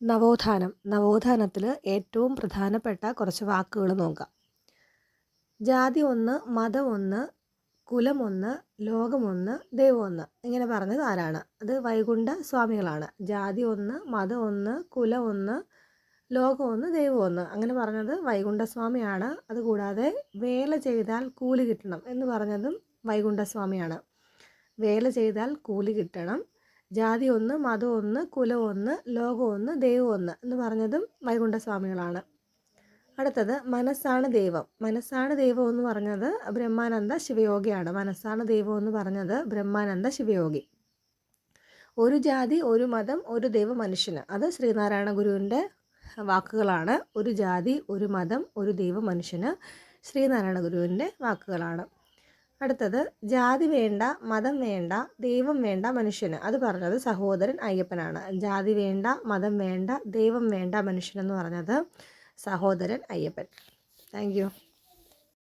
നവോത്ഥാനം. നവോത്ഥാനത്തിൽ ഏറ്റവും പ്രധാനപ്പെട്ട കുറച്ച് വാക്കുകൾ നോക്കാം. ജാതി ഒന്ന് മതം ഒന്ന് കുലമൊന്ന് ലോകമൊന്ന് ദൈവം ഒന്ന്. ഇങ്ങനെ പറഞ്ഞത് ആരാണ്? അത് വൈകുണ്ഠ സ്വാമികളാണ്. ജാതി ഒന്ന് മതം ഒന്ന് കുലം ഒന്ന് ലോകം ഒന്ന് ദൈവം ഒന്ന്. അങ്ങനെ പറഞ്ഞത് വൈകുണ്ഠസ്വാമിയാണ് അതുകൂടാതെ വേല ചെയ്താൽ കൂലി കിട്ടണം എന്ന് പറഞ്ഞതും വൈകുണ്ഠസ്വാമിയാണ് വേല ചെയ്താൽ കൂലി കിട്ടണം. ജാതി ഒന്ന് മതം ഒന്ന് കുലം ഒന്ന് ലോകം ഒന്ന് ദൈവം ഒന്ന് എന്ന് പറഞ്ഞതും വൈകുണ്ഠസ്വാമികളാണ്. അടുത്തത് മനസ്സാണ് ദൈവം. മനസ്സാണ് ദൈവം എന്ന് പറഞ്ഞത് ബ്രഹ്മാനന്ദ ശിവയോഗിയാണ്. മനസ്സാണ് ദൈവം എന്ന് പറഞ്ഞത് ബ്രഹ്മാനന്ദ ശിവയോഗി. ഒരു ജാതി ഒരു മതം ഒരു ദൈവ മനുഷ്യന്. അത് ശ്രീനാരായണ ഗുരുവിന്റെ വാക്കുകളാണ്. ഒരു ജാതി ഒരു മതം ഒരു ദൈവ മനുഷ്യന് ശ്രീനാരായണ ഗുരുവിന്റെ വാക്കുകളാണ്. അടുത്തത് ജാതി വേണ്ട മതം വേണ്ട ദൈവം വേണ്ട മനുഷ്യന്. അത് പറഞ്ഞത് സഹോദരൻ അയ്യപ്പനാണ്. ജാതി വേണ്ട മതം വേണ്ട ദൈവം വേണ്ട മനുഷ്യനെന്ന് പറഞ്ഞത് സഹോദരൻ അയ്യപ്പൻ. താങ്ക്